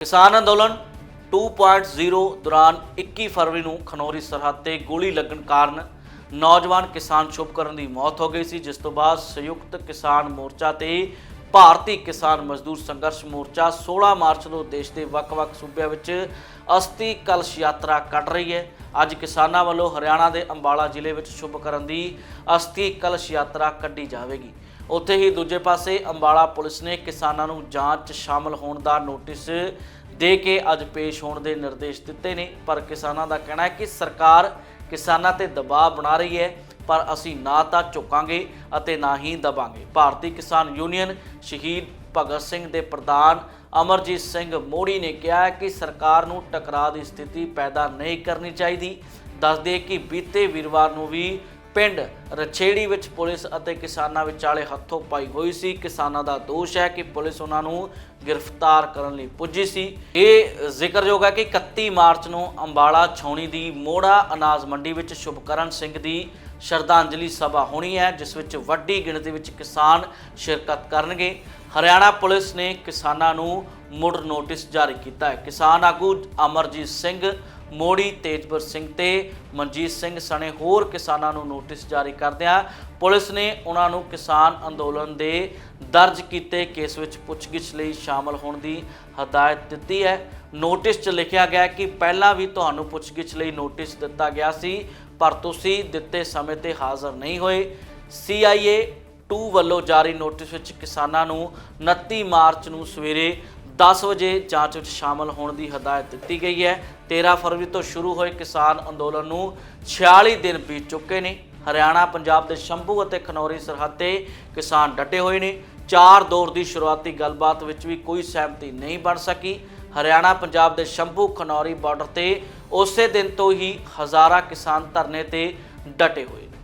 ਕਿਸਾਨ ਅੰਦੋਲਨ 2.0 ਦੌਰਾਨ 21 ਫਰਵਰੀ ਨੂੰ ਖਨੌਰੀ ਸਰਹੱਦ ਤੇ ਗੋਲੀ ਲੱਗਣ ਕਾਰਨ ਨੌਜਵਾਨ ਕਿਸਾਨ ਸ਼ੁਭਕਰਨ ਦੀ ਮੌਤ ਹੋ ਗਈ ਸੀ, ਜਿਸ ਤੋਂ ਬਾਅਦ ਸੰਯੁਕਤ ਕਿਸਾਨ ਮੋਰਚਾ ਤੇ ਭਾਰਤੀ ਕਿਸਾਨ ਮਜ਼ਦੂਰ ਸੰਘਰਸ਼ ਮੋਰਚਾ 16 ਮਾਰਚ ਨੂੰ ਦੇਸ਼ ਦੇ ਵੱਖ-ਵੱਖ ਸੂਬਿਆਂ ਵਿੱਚ ਅਸਤੀ ਕਲਸ਼ ਯਾਤਰਾ ਕੱਢ ਰਹੀ ਹੈ। ਅੱਜ ਕਿਸਾਨਾਂ ਵੱਲੋਂ ਹਰਿਆਣਾ ਦੇ ਅੰਬਾਲਾ ਜ਼ਿਲ੍ਹੇ ਵਿੱਚ ਸ਼ੁਭਕਰਨ ਦੀ ਅਸਤੀ ਕਲਸ਼ ਯਾਤਰਾ ਕੱਢੀ ਜਾਵੇਗੀ। ਉੱਥੇ ਹੀ ਦੂਜੇ ਪਾਸੇ ਅੰਬਾਲਾ ਪੁਲਿਸ ਨੇ ਕਿਸਾਨਾਂ ਨੂੰ ਜਾਂਚ 'ਚ ਸ਼ਾਮਲ ਹੋਣ ਦਾ ਨੋਟਿਸ ਦੇ ਕੇ ਅੱਜ ਪੇਸ਼ ਹੋਣ ਦੇ ਨਿਰਦੇਸ਼ ਦਿੱਤੇ ਨੇ। ਪਰ ਕਿਸਾਨਾਂ ਦਾ ਕਹਿਣਾ ਹੈ ਕਿ ਸਰਕਾਰ ਕਿਸਾਨਾਂ ਤੇ ਦਬਾਅ ਬਣਾ ਰਹੀ ਹੈ, ਪਰ ਅਸੀਂ ਨਾ ਤਾਂ ਝੁਕਾਂਗੇ ਅਤੇ ਨਾ ਹੀ ਦਬਾਂਗੇ। ਭਾਰਤੀ ਕਿਸਾਨ ਯੂਨੀਅਨ ਸ਼ਹੀਦ ਭਗਤ ਸਿੰਘ ਦੇ ਪ੍ਰਧਾਨ ਅਮਰਜੀਤ ਸਿੰਘ ਮੋੜੀ ਨੇ ਕਿਹਾ ਕਿ ਸਰਕਾਰ ਨੂੰ ਟਕਰਾਅ ਦੀ ਸਥਿਤੀ ਪੈਦਾ ਨਹੀਂ ਕਰਨੀ ਚਾਹੀਦੀ। ਦੱਸਦੇ ਕਿ ਬੀਤੇ ਵੀਰਵਾਰ ਨੂੰ ਵੀ ਪਿੰਡ ਰਛੇੜੀ ਵਿੱਚ ਪੁਲਿਸ ਅਤੇ ਕਿਸਾਨਾਂ ਵਿਚਾਲੇ ਹੱਥੋਂ ਪਾਈ ਹੋਈ ਸੀ। ਕਿਸਾਨਾਂ ਦਾ ਦੋਸ਼ ਹੈ ਕਿ ਪੁਲਿਸ ਉਹਨਾਂ ਨੂੰ ਗ੍ਰਿਫਤਾਰ ਕਰਨ ਲਈ ਪੁੱਜੀ ਸੀ। ਇਹ ਜ਼ਿਕਰਯੋਗ ਹੈ ਕਿ 31 ਮਾਰਚ ਨੂੰ ਅੰਬਾਲਾ ਛਾਉਣੀ ਦੀ ਮੋੜਾ ਅਨਾਜ ਮੰਡੀ ਵਿੱਚ ਸ਼ੁਭਕਰਨ ਸਿੰਘ ਦੀ ਸ਼ਰਧਾਂਜਲੀ ਸਭਾ ਹੋਣੀ ਹੈ, ਜਿਸ ਵਿੱਚ ਵੱਡੀ ਗਿਣਤੀ ਵਿੱਚ ਕਿਸਾਨ ਸ਼ਿਰਕਤ ਕਰਨਗੇ। ਹਰਿਆਣਾ ਪੁਲਿਸ ਨੇ ਕਿਸਾਨਾਂ ਨੂੰ ਮੁੜ ਨੋਟਿਸ ਜਾਰੀ ਕੀਤਾ ਹੈ। ਕਿਸਾਨ ਆਗੂ ਅਮਰਜੀਤ ਸਿੰਘ ਮੋੜੀ ਤੇਜਪੁਰ ਸਿੰਘ ਤੇ ਮਨਜੀਤ ਸਿੰਘ ਸਣੇ ਹੋਰ ਕਿਸਾਨਾਂ ਨੂੰ ਨੋਟਿਸ ਜਾਰੀ ਕਰਦਿਆਂ ਪੁਲਿਸ ਨੇ ਉਹਨਾਂ ਨੂੰ ਕਿਸਾਨ ਅੰਦੋਲਨ ਦੇ ਦਰਜ ਕੀਤੇ ਕੇਸ ਵਿੱਚ ਪੁੱਛਗਿੱਛ ਲਈ ਸ਼ਾਮਲ ਹੋਣ ਦੀ ਹਦਾਇਤ ਦਿੱਤੀ ਹੈ। ਨੋਟਿਸ 'ਚ ਲਿਖਿਆ ਗਿਆ ਕਿ ਪਹਿਲਾਂ ਵੀ ਤੁਹਾਨੂੰ ਪੁੱਛਗਿੱਛ ਲਈ ਨੋਟਿਸ ਦਿੱਤਾ ਗਿਆ ਸੀ, ਪਰ ਤੁਸੀਂ ਦਿੱਤੇ ਸਮੇਂ ਤੇ ਹਾਜ਼ਰ ਨਹੀਂ ਹੋਏ। CIA 2 ਵੱਲੋਂ ਜਾਰੀ ਨੋਟਿਸ ਵਿੱਚ ਕਿਸਾਨਾਂ ਨੂੰ 29 ਮਾਰਚ ਨੂੰ ਸਵੇਰੇ 10 ਵਜੇ ਜਾਂਚ ਵਿੱਚ ਸ਼ਾਮਲ ਹੋਣ ਦੀ ਹਦਾਇਤ ਦਿੱਤੀ ਗਈ ਹੈ। 13 ਫਰਵਰੀ ਤੋਂ ਸ਼ੁਰੂ ਹੋਏ ਕਿਸਾਨ ਅੰਦੋਲਨ ਨੂੰ 46 ਦਿਨ ਬੀਤ ਚੁੱਕੇ ਨੇ। ਹਰਿਆਣਾ, ਪੰਜਾਬ ਦੇ ਸ਼ੰਭੂ ਅਤੇ ਖਨੌਰੀ ਸਰਹੱਦ ਤੇ ਕਿਸਾਨ ਡਟੇ ਹੋਏ ਨੇ। ਚਾਰ ਦੌਰ ਦੀ ਸ਼ੁਰੂਆਤੀ ਗੱਲਬਾਤ ਵਿੱਚ ਵੀ ਕੋਈ ਸਹਿਮਤੀ ਨਹੀਂ ਬਣ ਸਕੀ। ਹਰਿਆਣਾ, ਪੰਜਾਬ ਦੇ ਸ਼ੰਭੂ, ਖਨੌਰੀ ਬਾਰਡਰ ਤੇ ਉਸੇ ਦਿਨ ਤੋਂ ਹੀ ਹਜ਼ਾਰਾਂ ਕਿਸਾਨ ਧਰਨੇ ਤੇ ਡਟੇ ਹੋਏ